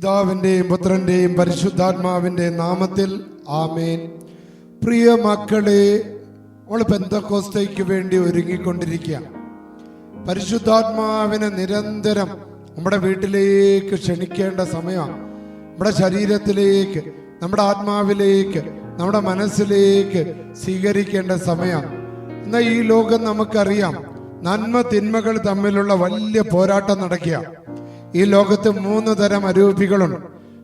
പിതാവിന്റെയും പുത്രന്റെയും പരിശുദ്ധാത്മാവിന്റെ നാമത്തിൽ ആമേൻ. പ്രിയ മക്കളെ നമ്മൾ ബന്ധക്കോസ്തയ്ക്ക് വേണ്ടി ഒരുങ്ങിക്കൊണ്ടിരിക്കുക. പരിശുദ്ധാത്മാവിനെ നിരന്തരം നമ്മുടെ വീട്ടിലേക്ക് ക്ഷണിക്കേണ്ട സമയമാണ്. നമ്മുടെ ശരീരത്തിലേക്ക് നമ്മുടെ ആത്മാവിലേക്ക് നമ്മുടെ മനസ്സിലേക്ക് സ്വീകരിക്കേണ്ട സമയമാണ്. എന്നാൽ ഈ ലോകം നമുക്കറിയാം നന്മ തിന്മകൾ തമ്മിലുള്ള വലിയ പോരാട്ടം നടക്കുക ഈ ലോകത്ത് മൂന്ന് തരം അരൂപികളുണ്ട്.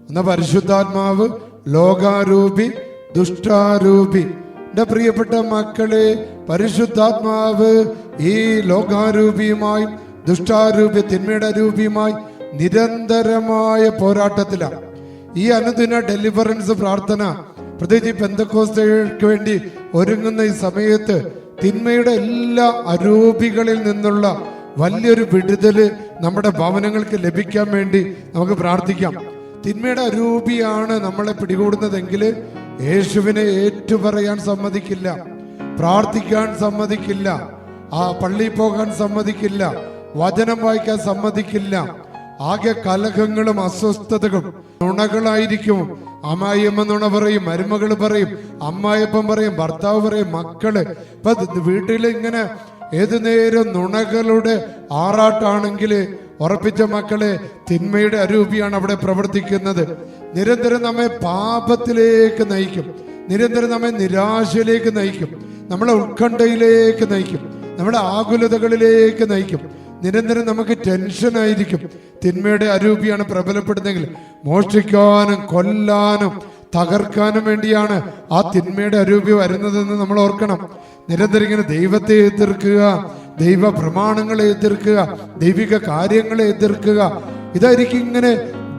ഒന്ന് പരിശുദ്ധാത്മാവ് ലോകാരൂപി ദുഷ്ടാരൂപി. എന്റെ പ്രിയപ്പെട്ട മക്കളെ പരിശുദ്ധാത്മാവ് ഈ ലോകാരൂപിയുമായും ദുഷ്ടാരൂപി തിന്മയുടെ രൂപിയുമായി നിരന്തരമായ പോരാട്ടത്തിലാണ്. ഈ അനുദിന ഡെലിവറൻസ് പ്രാർത്ഥന പ്രത്യേകിച്ച് പെന്തക്കോസ്തയ്ക്ക് വേണ്ടി ഒരുങ്ങുന്ന ഈ സമയത്ത് തിന്മയുടെ എല്ലാ അരൂപികളിൽ നിന്നുള്ള വലിയൊരു വിടുതൽ നമ്മുടെ ഭവനങ്ങൾക്ക് ലഭിക്കാൻ വേണ്ടി നമുക്ക് പ്രാർത്ഥിക്കാം. തിന്മയുടെ അരൂപിയാണ് നമ്മളെ പിടികൂടുന്നതെങ്കിൽ യേശുവിനെ ഏറ്റുപറയാൻ സമ്മതിക്കില്ല പ്രാർത്ഥിക്കാൻ സമ്മതിക്കില്ല ആ പള്ളിയിൽ പോകാൻ സമ്മതിക്കില്ല വചനം വായിക്കാൻ സമ്മതിക്കില്ല. ആകെ കലഹങ്ങളും അസ്വസ്ഥതകളും നുണകളായിരിക്കും. അമ്മായിയമ്മ നുണ പറയും മരുമകൾ പറയും അമ്മായിയപ്പം പറയും ഭർത്താവ് പറയും മക്കൾ. ഇപ്പൊ വീട്ടിൽ ഇങ്ങനെ ഏതു നേരം നുണകളുടെ ആറാട്ടാണെങ്കിൽ ഉറപ്പിച്ച മക്കളെ തിന്മയുടെ അരൂപിയാണ് അവിടെ പ്രവർത്തിക്കുന്നത്. നിരന്തരം നമ്മെ പാപത്തിലേക്ക് നയിക്കും. നിരന്തരം നമ്മെ നിരാശയിലേക്ക് നയിക്കും. നമ്മളെ ഉത്കണ്ഠയിലേക്ക് നയിക്കും. നമ്മുടെ ആകുലതകളിലേക്ക് നയിക്കും. നിരന്തരം നമുക്ക് ടെൻഷനായിരിക്കും തിന്മയുടെ അരൂപിയാണ് പ്രബലപ്പെടുന്നെങ്കിൽ മോഷ്ടിക്കാനും കൊല്ലാനും തകർക്കാനും വേണ്ടിയാണ് ആ തിന്മയുടെ അരൂപി വരുന്നതെന്ന് നമ്മൾ ഓർക്കണം. നിരന്തരം ഇങ്ങനെ ദൈവത്തെ എതിർക്കുക ദൈവ പ്രമാണങ്ങളെ എതിർക്കുക ദൈവിക കാര്യങ്ങളെ എതിർക്കുക. ഇതായിരിക്കും ഇങ്ങനെ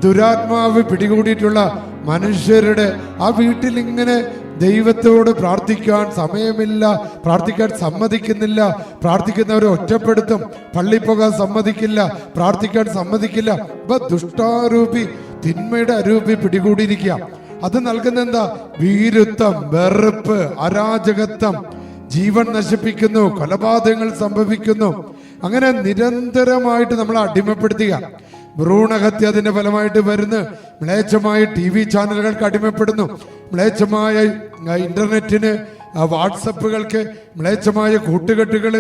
ദുരാത്മാവ് പിടികൂടിയിട്ടുള്ള മനുഷ്യരുടെ ആ വീട്ടിൽ ഇങ്ങനെ ദൈവത്തോട് പ്രാർത്ഥിക്കാൻ സമയമില്ല പ്രാർത്ഥിക്കാൻ സമ്മതിക്കുന്നില്ല പ്രാർത്ഥിക്കുന്നവരെ ഒറ്റപ്പെടുത്തും പള്ളി പോകാൻ സമ്മതിക്കില്ല പ്രാർത്ഥിക്കാൻ സമ്മതിക്കില്ല. ഇപ്പൊ ദുഷ്ടാരൂപി തിന്മയുടെ അരൂപി പിടികൂടിയിരിക്കുക. അത് നൽകുന്ന എന്താ? വീരുത്വം വെറുപ്പ് അരാജകത്വം. ജീവൻ നശിപ്പിക്കുന്നു കൊലപാതകങ്ങൾ സംഭവിക്കുന്നു. അങ്ങനെ നിരന്തരമായിട്ട് നമ്മൾ അടിമപ്പെടുത്തുക. ഭ്രൂണഹത്യ അതിന്റെ ഫലമായിട്ട് വരുന്നു. മ്ലേച്ഛമായ ടി വി ചാനലുകൾക്ക് അടിമപ്പെടുന്നു. മ്ലേച്ഛമായ ഇന്റർനെറ്റിന് ആ വാട്സപ്പുകൾക്ക് മ്ലേച്ഛമായ കൂട്ടുകെട്ടുകൾ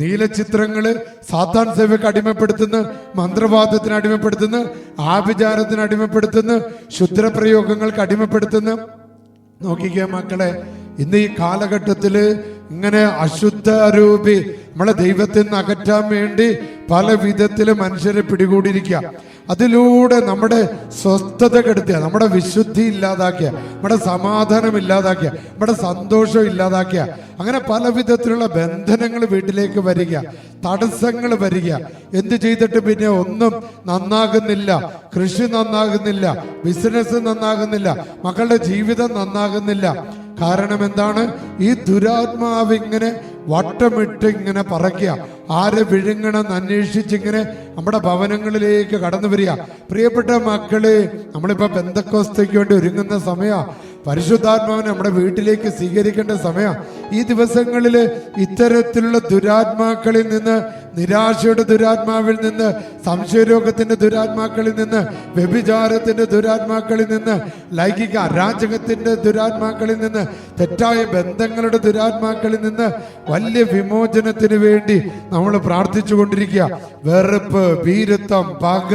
നീലചിത്രങ്ങൾ സാത്താൻ സേവയ്ക്ക് അടിമപ്പെടുത്തുന്നു മന്ത്രവാദത്തിന് അടിമപ്പെടുത്തുന്നു ആഭിചാരത്തിന് അടിമപ്പെടുത്തുന്നു ശുദ്രപ്രയോഗങ്ങൾക്ക് അടിമപ്പെടുത്തുന്ന. നോക്കിക്കേ മക്കളെ ഇന്ന് ഈ കാലഘട്ടത്തിൽ ഇങ്ങനെ അശുദ്ധ രൂപി നമ്മളെ ദൈവത്തിൽ നിന്ന് അകറ്റാൻ വേണ്ടി പല വിധത്തിൽ മനുഷ്യരെ പിടികൂടിയിരിക്കുക. അതിലൂടെ നമ്മുടെ സ്വസ്ഥത കെടുത്തിയ നമ്മുടെ വിശുദ്ധി ഇല്ലാതാക്കിയ നമ്മുടെ സമാധാനം ഇല്ലാതാക്കിയ നമ്മുടെ സന്തോഷം ഇല്ലാതാക്കിയ അങ്ങനെ പല വിധത്തിലുള്ള ബന്ധനങ്ങൾ വീട്ടിലേക്ക് വരിക തടസ്സങ്ങൾ വരിക. എന്ത് ചെയ്തിട്ട് പിന്നെ ഒന്നും നന്നാകുന്നില്ല? കൃഷി നന്നാകുന്നില്ല ബിസിനസ് നന്നാകുന്നില്ല മക്കളുടെ ജീവിതം നന്നാകുന്നില്ല. കാരണം എന്താണ്? ഈ ദുരാത്മാവ് ഇങ്ങനെ വട്ടമിട്ട് ഇങ്ങനെ പറയ്ക്കുക ആരെ വിഴുങ്ങണം അന്വേഷിച്ചിങ്ങനെ നമ്മുടെ ഭവനങ്ങളിലേക്ക് കടന്നു വരിക. പ്രിയപ്പെട്ട മക്കൾ നമ്മളിപ്പോ ബന്ധക്കോസ്തയ്ക്ക് വേണ്ടി ഒരുങ്ങുന്ന സമയമാണ് പരിശുദ്ധാത്മാവിനെ നമ്മുടെ വീട്ടിലേക്ക് സ്വീകരിക്കേണ്ട സമയം. ഈ ദിവസങ്ങളിൽ ഇത്തരത്തിലുള്ള ദുരാത്മാക്കളിൽ നിന്ന് നിരാശയുടെ ദുരാത്മാവിൽ നിന്ന് സംശയരോഗത്തിന്റെ ദുരാത്മാക്കളിൽ നിന്ന് വ്യഭിചാരത്തിന്റെ ദുരാത്മാക്കളിൽ നിന്ന് ലൈംഗിക അരാജകത്തിന്റെ ദുരാത്മാക്കളിൽ നിന്ന് തെറ്റായ ബന്ധങ്ങളുടെ ദുരാത്മാക്കളിൽ നിന്ന് വലിയ വിമോചനത്തിന് വേണ്ടി നമ്മൾ പ്രാർത്ഥിച്ചു കൊണ്ടിരിക്കുക വെറുപ്പ് ഭീരുത്വം പക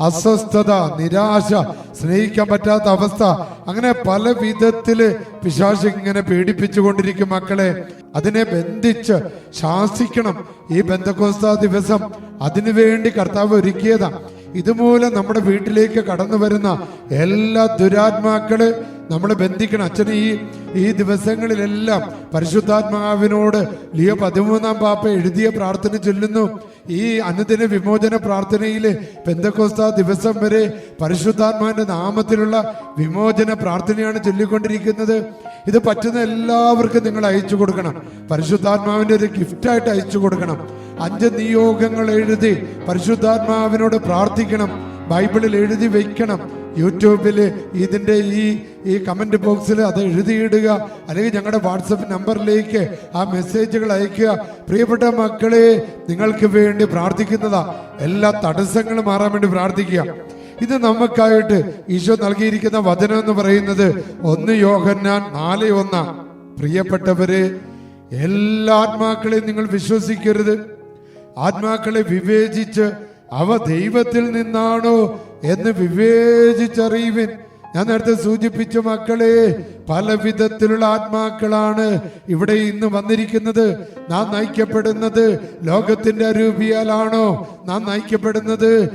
അസ്വസ്ഥത നിരാശ സ്നേഹിക്കാൻ പറ്റാത്ത അവസ്ഥ അങ്ങനെ പല വിധത്തിൽ പിശാശ് ഇങ്ങനെ പീഡിപ്പിച്ചു കൊണ്ടിരിക്കും മക്കളെ. അതിനെ ബന്ധിച്ച് ശാസിക്കണം ഈ ബന്ധക്കോസ്ത ദിവസം. അതിനു വേണ്ടി കർത്താവ് ഒരുക്കിയതാ. ഇതുമൂലം നമ്മുടെ വീട്ടിലേക്ക് കടന്നു വരുന്ന എല്ലാ ദുരാത്മാക്കൾ നമ്മളെ ബന്ധിക്കണം. അച്ഛന് ഈ ഈ ദിവസങ്ങളിലെല്ലാം പരിശുദ്ധാത്മാവിനോട് ലിയോ പതിമൂന്നാം പാപ്പ എഴുതിയ പ്രാർത്ഥന ചൊല്ലുന്നു. ഈ അനുദിന വിമോചന പ്രാർത്ഥനയിൽ പെന്തക്കോസ്ത ദിവസം വരെ പരിശുദ്ധാത്മാവിന്റെ നാമത്തിലുള്ള വിമോചന പ്രാർത്ഥനയാണ് ചൊല്ലിക്കൊണ്ടിരിക്കുന്നത്. ഇത് പറ്റുന്ന എല്ലാവർക്കും നിങ്ങൾ അയച്ചു കൊടുക്കണം. പരിശുദ്ധാത്മാവിന്റെ ഒരു ഗിഫ്റ്റായിട്ട് അയച്ചു കൊടുക്കണം. അഞ്ച് നിയോഗങ്ങൾ എഴുതി പരിശുദ്ധാത്മാവിനോട് പ്രാർത്ഥിക്കണം. ബൈബിളിൽ എഴുതി വെക്കണം. യൂട്യൂബിൽ ഇതിന്റെ ഈ ഈ കമന്റ് ബോക്സിൽ അത് എഴുതിയിടുക. അല്ലെങ്കിൽ ഞങ്ങളുടെ വാട്സപ്പ് നമ്പറിലേക്ക് ആ മെസ്സേജുകൾ അയക്കുക. പ്രിയപ്പെട്ട മക്കളെ നിങ്ങൾക്ക് വേണ്ടി പ്രാർത്ഥിക്കുന്നതാ. എല്ലാ തടസ്സങ്ങളും മാറാൻ വേണ്ടി പ്രാർത്ഥിക്കുക. ഇത് നമുക്കായിട്ട് ഈശോ നൽകിയിരിക്കുന്ന വചനം എന്ന് പറയുന്നത് ഒന്ന് യോഹന്നാൻ നാല് ഒന്ന. പ്രിയപ്പെട്ടവര് എല്ലാ ആത്മാക്കളെയും നിങ്ങൾ വിശ്വസിക്കരുത്. ആത്മാക്കളെ വിവേചിച്ച് അവ ദൈവത്തിൽ നിന്നാണോ എന്ന് വിവേചിച്ചറിയുവിൻ. ഞാൻ നേരത്തെ സൂചിപ്പിച്ച മക്കളെ പല വിധത്തിലുള്ള ആത്മാക്കളാണ് ഇവിടെ ഇന്ന് വന്നിരിക്കുന്നത്. നാം നയിക്കപ്പെടുന്നത് ലോകത്തിന്റെ അരൂപിയാലാണോ? നാം നയിക്കപ്പെടുന്നത്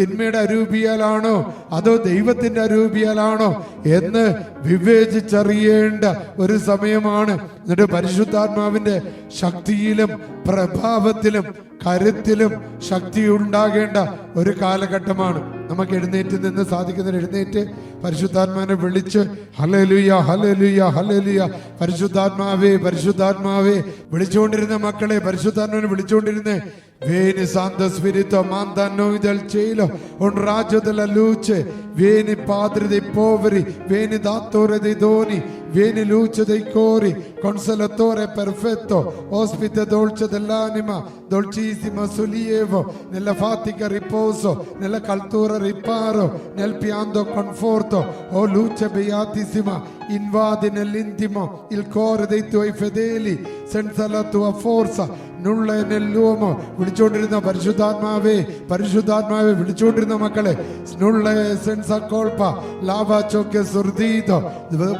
തിന്മയുടെ അരൂപിയാലാണോ? അതോ ദൈവത്തിന്റെ അരൂപിയാലാണോ? എന്ന് വിവേചിച്ചറിയേണ്ട ഒരു സമയമാണ്. എന്നിട്ട് പരിശുദ്ധാത്മാവിന്റെ ശക്തിയിലും പ്രഭാവത്തിലും കരുത്തിലും ശക്തി ഉണ്ടാകേണ്ട ഒരു കാലഘട്ടമാണ്. നമുക്ക് എഴുന്നേറ്റ് നിന്ന് സാധിക്കുന്നതിന് എഴുന്നേറ്റ് പരിശുദ്ധാത്മാവിനെ വിളിച്ച് ഹലലുയ ഹലലുയ ഹലലുയ പരിശുദ്ധാത്മാവേ പരിശുദ്ധാത്മാവേ. വിളിച്ചുകൊണ്ടിരുന്ന മക്കളെ പരിശുദ്ധാത്മാവിനെ വിളിച്ചുകൊണ്ടിരുന്നേ. Vieni Santo Spirito, manda a noi del cielo un raggio della luce. Vieni Padre dei poveri, vieni Datore dei doni, vieni luce dei cori, consolatore perfetto, ospite dolce dell'anima, dolcissimo sollievo, nella fatica riposo, nella caltura riparo, nel pianto conforto. O luce beatissima, invadi nell'intimo il cuore dei tuoi fedeli, senza la tua forza nulla è nell'uomo വിളിച്ചുകൊണ്ടിരുന്ന പരിശുദ്ധാത്മാവേ പരിശുദ്ധാത്മാവേ വിളിച്ചുകൊണ്ടിരുന്ന മക്കളെ nulla è senza colpa lava ciò che è sordito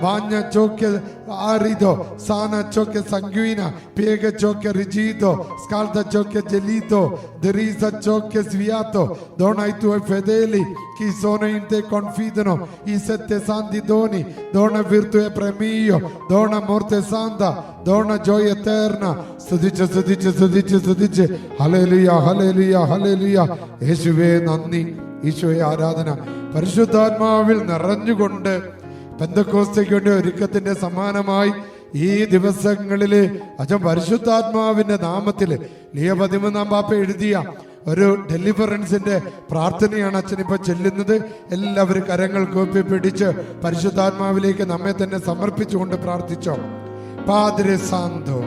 bagna ciò che è arido sana ciò che sanguina piega ciò che è rigido scalda ciò che è gelito derisa ciò che è sviato dona ai tuoi fedeli chi sono in te confidano i sette santi doni dona virtù e premio dona morte santa dona gioia eterna സ്തുതിച്ച് സ്തുതിച്ച് സ്തുതിച്ച് സ്തുതിച്ച്. Hallelujah hallelujah hallelujah യേശുവേ നന്ദി. ഈശോയെ ആരാധന. പരിശുദ്ധാത്മാവിൽ നിറഞ്ഞുകൊണ്ട് പെന്തക്കോസ്തയ്ക്ക് വേണ്ടി ഒരുക്കത്തിന്റെ സമാനമായി ഈ ദിവസങ്ങളിൽ അച്ഛൻ പരിശുദ്ധാത്മാവിന്റെ നാമത്തിൽ ലിയ പതിമൂന്നാം പാപ്പ എഴുതിയ ഒരു ഡെലിവറൻസിന്റെ പ്രാർത്ഥനയാണ് അച്ഛൻ ഇപ്പൊ ചെല്ലുന്നത്. എല്ലാവരും കരങ്ങൾ കോപ്പി പിടിച്ച് പരിശുദ്ധാത്മാവിലേക്ക് നമ്മെ തന്നെ സമർപ്പിച്ചുകൊണ്ട് പ്രാർത്ഥിച്ചോ. Padre Santo,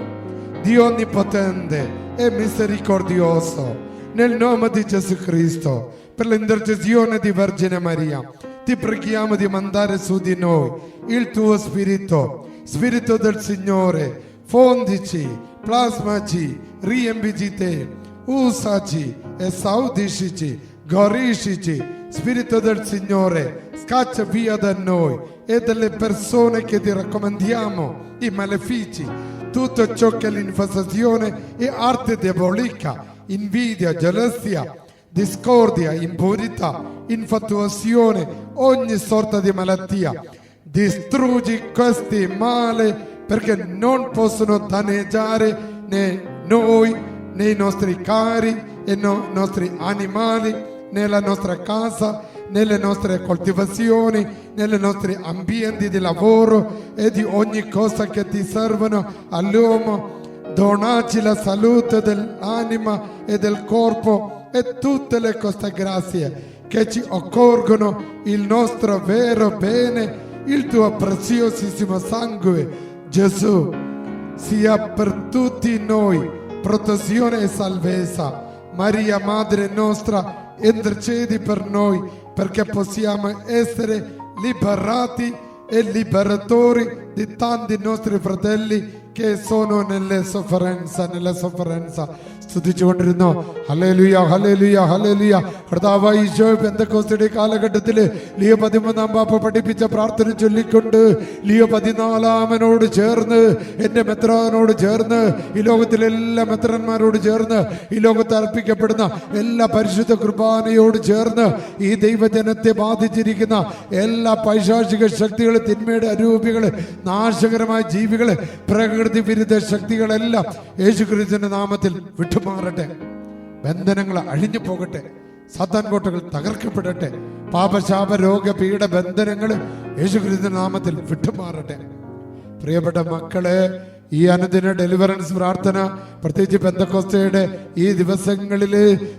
Dio Onnipotente e Misericordioso, nel nome di Gesù Cristo, per l'intercessione di Vergine Maria, ti preghiamo di mandare su di noi il tuo Spirito, Spirito del Signore, fondici, plasmaci, riempici te, usaci, esaudici, goriscici, Spirito del Signore, scaccia via da noi e dalle persone che ti raccomandiamo i malefici, tutto ciò che è l'infestazione e arte diabolica, invidia, gelosia, discordia, impurità, infatuazione, ogni sorta di malattia. Distruggi questi male perché non possono danneggiare né noi, né i nostri cari e i nostri animali, nella nostra casa, nelle nostre coltivazioni, nei nostri ambienti di lavoro e di ogni cosa che ti servono all'uomo. Donaci la salute dell'anima e del corpo e tutte le cose grazie che ci occorgono il nostro vero bene, il tuo preziosissimo sangue, Gesù, sia per tutti noi protezione e salvezza. Maria, Madre nostra, intercedi per noi perché possiamo essere liberati e liberatori di tanti nostri fratelli che sono nelle sofferenza, nella sofferenza. സ്തുതിച്ചുകൊണ്ടിരുന്നു hallelujah hallelujah hallelujah കർത്താവ് ഈശോ എന്തൊക്കെ കാലഘട്ടത്തിൽ Leo പതിമൂന്നാം പാപ്പ പഠിപ്പിച്ച പ്രാർത്ഥന ചൊല്ലിക്കൊണ്ട് Leo പതിനാലാമനോട് ചേർന്ന് എന്റെ മെത്രാനോട് ചേർന്ന് ഈ ലോകത്തിലെ എല്ലാ മെത്രന്മാരോട് ചേർന്ന് ഈ ലോകത്ത് അർപ്പിക്കപ്പെടുന്ന എല്ലാ പരിശുദ്ധ കുർബാനയോട് ചേർന്ന് ഈ ദൈവജനത്തെ ബാധിച്ചിരിക്കുന്ന എല്ലാ പൈശാചിക ശക്തികൾ തിന്മയുടെ അരൂപികൾ നാശകരമായ ജീവികൾ പ്രകൃതി വിരുദ്ധ ശക്തികളെല്ലാം യേശുക്രിസ്തുവിന്റെ നാമത്തിൽ വിട്ടുമാറട്ടെ ബന്ധനങ്ങൾ അഴിഞ്ഞു പോകട്ടെ. സത്താൻ കോട്ടകൾ തകർക്കപ്പെടട്ടെ. പാപശാപ രോഗ പീഡ ബന്ധനങ്ങൾ യേശുക്രിസ്തു നാമത്തിൽ വിട്ടുമാറട്ടെ. പ്രിയപ്പെട്ട മക്കളെ ഈ അനുദിന ഡെലിവറൻസ് പ്രാർത്ഥന പ്രത്യേകിച്ച് പെന്തക്കോസ്തയുടെ ഈ ദിവസങ്ങളിൽ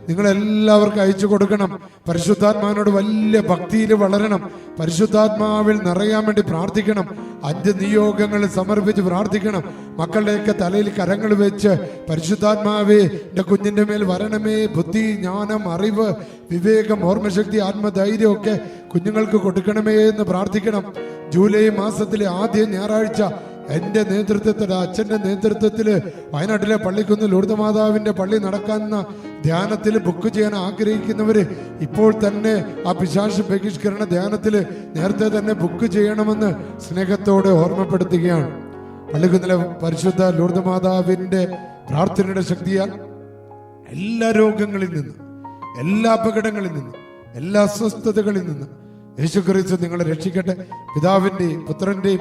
നിങ്ങൾ എല്ലാവർക്കും അയച്ചു കൊടുക്കണം. പരിശുദ്ധാത്മാവിനോട് വലിയ ഭക്തിയിൽ വളരണം. പരിശുദ്ധാത്മാവിൽ നിറയാൻ വേണ്ടി പ്രാർത്ഥിക്കണം. അഞ്ച് നിയോഗങ്ങൾ സമർപ്പിച്ച് പ്രാർത്ഥിക്കണം. മക്കളുടെയൊക്കെ തലയിൽ കരങ്ങൾ വെച്ച് പരിശുദ്ധാത്മാവേ എന്റെ കുഞ്ഞിന്റെ മേൽ വരണമേ. ബുദ്ധി ജ്ഞാനം അറിവ് വിവേകം ഓർമ്മശക്തി ആത്മധൈര്യം ഒക്കെ കുഞ്ഞുങ്ങൾക്ക് കൊടുക്കണമേ എന്ന് പ്രാർത്ഥിക്കണം. ജൂലൈ മാസത്തിലെ ആദ്യ ഞായറാഴ്ച എന്റെ നേതൃത്വത്തിൽ അച്ഛന്റെ നേതൃത്വത്തിൽ വയനാട്ടിലെ പള്ളിക്കുന്ന് ലൂർദ്ദ മാതാവിന്റെ പള്ളി നടക്കുന്ന ധ്യാനത്തിൽ ബുക്ക് ചെയ്യാൻ ആഗ്രഹിക്കുന്നവര് ഇപ്പോൾ തന്നെ ആ പിശാശ് ബഹിഷ്കരണ ധ്യാനത്തിൽ നേരത്തെ തന്നെ ബുക്ക് ചെയ്യണമെന്ന് സ്നേഹത്തോടെ ഓർമ്മപ്പെടുത്തുകയാണ്. പള്ളിക്കുന്നിലെ പരിശുദ്ധ ലൂർദ്ദ മാതാവിന്റെ പ്രാർത്ഥനയുടെ ശക്തിയാൽ എല്ലാ രോഗങ്ങളിൽ നിന്ന് എല്ലാ അപകടങ്ങളിൽ നിന്ന് എല്ലാ അസ്വസ്ഥതകളിൽ നിന്ന് യേശുക്രിസ്തു നിങ്ങളെ രക്ഷിക്കട്ടെ. പിതാവിന്റെയും പുത്രന്റെയും